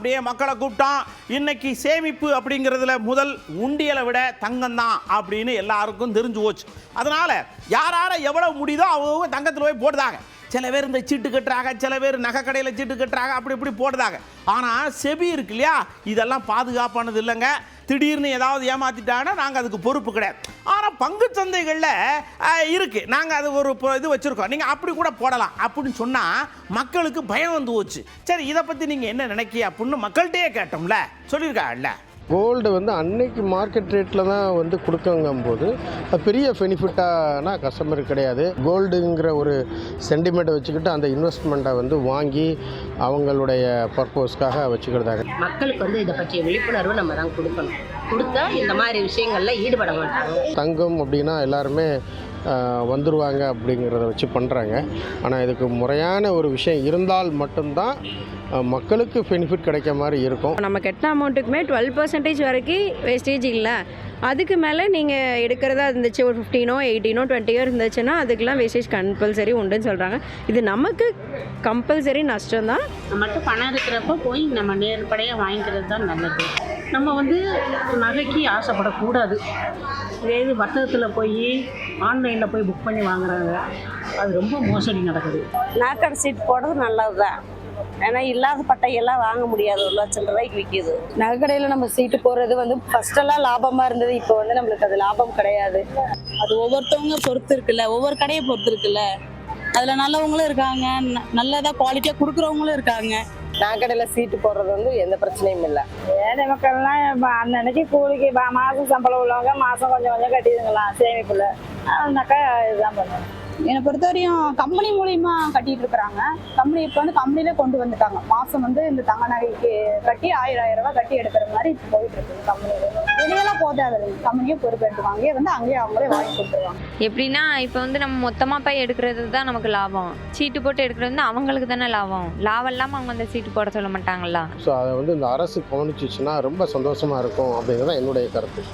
அப்படியே மக்களை கூப்பிட்டான். இன்னைக்கு சேமிப்பு அப்படிங்கிறதுல முதல் உண்டியலை விட தங்கம் தான் அப்படின்னு எல்லாருக்கும் தெரிஞ்சு போச்சு. அதனால யார் யாரை எவ்வளவு முடியுதோ அவங்க தங்கத்தில் போய் போடுதாங்க சில பேர் இந்த சீட்டு கட்டுறாங்க சில பேர் நகை கடையில் சீட்டு கட்டுறாங்க அப்படி இப்படி போடுறாங்க ஆனால் செபி இருக்கு இல்லையா? இதெல்லாம் பாதுகாப்பானது இல்லைங்க. திடீர்னு ஏதாவது ஏமாற்றிட்டாங்கன்னா நாங்கள் அதுக்கு பொறுப்பு கிடையாது. ஆனால் பங்கு சந்தைகளில் இருக்குது நாங்கள் அது ஒரு இது வச்சுருக்கோம். நீங்கள் அப்படி கூட போடலாம். அப்படின்னு சொன்னால் மக்களுக்கு பயம் வந்து போச்சு. சரி இதை பற்றி நீங்கள் என்ன நினைக்கி அப்படின்னு மக்கள்கிட்டயே கேட்டோம்ல. சொல்லியிருக்காங்கல்ல. கோல்டு வந்து அன்னைக்கு மார்க்கெட் ரேட்டில் தான் வந்து கொடுக்கங்கும் போது அது பெரிய பெனிஃபிட்டானா கஸ்டமருக்கு கிடையாது. கோல்டுங்கிற ஒரு சென்டிமெண்ட்டை வச்சுக்கிட்டு அந்த இன்வெஸ்ட்மெண்ட்டை வந்து வாங்கி அவங்களுடைய பர்பஸ்க்காக வச்சுக்கிறதாங்க மக்களுக்கு வந்து இதை பற்றிய விழிப்புணர்வு நம்ம தான் கொடுக்கணும். கொடுத்தா இந்த மாதிரி விஷயங்கள்ல ஈடுபட மாட்டாங்க. தங்கம் அப்படின்னா எல்லாருமே ஆஹ், வந்துருவாங்க அப்படிங்கிறத வச்சு பண்ணுறாங்க ஆனால் இதுக்கு முறையான ஒரு விஷயம் இருந்தால் மட்டும்தான் மக்களுக்கு பெனிஃபிட் கிடைக்க மாதிரி இருக்கும். நம்ம கட்டின அமௌண்ட்டுக்குமே டுவெல் பர்சன்டேஜ் வரைக்கும் வேஸ்டேஜ் இல்லை. அதுக்கு மேலே நீங்கள் எடுக்கிறதா இருந்துச்சு ஒரு ஃபிஃப்டீனோ எயிட்டீனோ டுவெண்ட்டியோ இருந்துச்சுன்னா அதுக்கெலாம் வேஸ்டேஜ் கம்பல்சரி உண்டுன்னு சொல்கிறாங்க இது நமக்கு கம்பல்சரி நஷ்டம் தான் நம்மகிட்ட பணம் இருக்கிறப்ப போய் நம்ம நேர்படையாக வாங்கிக்கிறது தான் நல்லது. நம்ம வந்து நகைக்கு ஆசைப்படக்கூடாது. இதே இது வர்த்தகத்தில் போய் ஆன்லைனில் போய் புக் பண்ணி வாங்குறாங்க. அது ரொம்ப மோசடி நடக்குது. நாக்கடை சீட் போடுறது நல்லது தான் ஏன்னா இல்லாத பட்டையெல்லாம் வாங்க முடியாது. ஒரு லட்சம் ரூபாய்க்கு விற்கிது நகைக்கடையில் நம்ம சீட்டு போடுறது வந்து ஃபர்ஸ்டெல்லாம் லாபமாக இருந்தது. இப்போ வந்து நம்மளுக்கு அது லாபம் கிடையாது. அது ஒவ்வொருத்தவங்க பொறுத்து இருக்குல்ல. ஒவ்வொரு கடையை பொறுத்து இருக்குல்ல. அதுல நல்லவங்களும் இருக்காங்க. ந- நல்லதா குவாலிட்டியா கொடுக்குறவங்களும் இருக்காங்க. நாக்கடையில் சீட்டு போடுறது வந்து எந்த பிரச்சனையும் இல்லை. ஏழை மக்கள்லாம் அன்னன்னைக்கு கூலிக்கு மா- மாசம் சம்பளம் உள்ளவங்க மாசம் கொஞ்சம் கொஞ்சம் கட்டிடுங்களாம் சேமிப்புல. அதுனாக்கா இதுதான் பண்ணுவேன். என்னை பொறுத்தவரையும் கம்பெனி மூலியமா கட்டிட்டு இருக்கிறாங்க. கம்பெனி இப்போ வந்து கம்பெனிலே கொண்டு வந்துட்டாங்க. மாசம் வந்து இந்த தங்க நகைக்கு கட்டி ஆயிரம் ஆயிரம் ரூபாய் கட்டி எடுக்கிற மாதிரி இப்போ போயிட்டு இருக்குது கம்பெனில வெளியெல்லாம் போதாது கம்பெனியே அங்கேயே வந்து அங்கேயே அவங்களே வாங்கி கொடுத்துருவாங்க. எப்படின்னா இப்போ வந்து நம்ம மொத்தமாக போய் எடுக்கிறது தான் நமக்கு லாபம். சீட்டு போட்டு எடுக்கிறது வந்து அவங்களுக்கு தானே லாபம். லாபம் இல்லாமல் அவங்க அந்த சீட்டு போட சொல்ல மாட்டாங்களா? ஸோ அதை வந்து இந்த அரசு கவனிச்சிச்சுன்னா ரொம்ப சந்தோஷமாக இருக்கும் அப்படிங்கிறது தான் என்னுடைய கருத்து.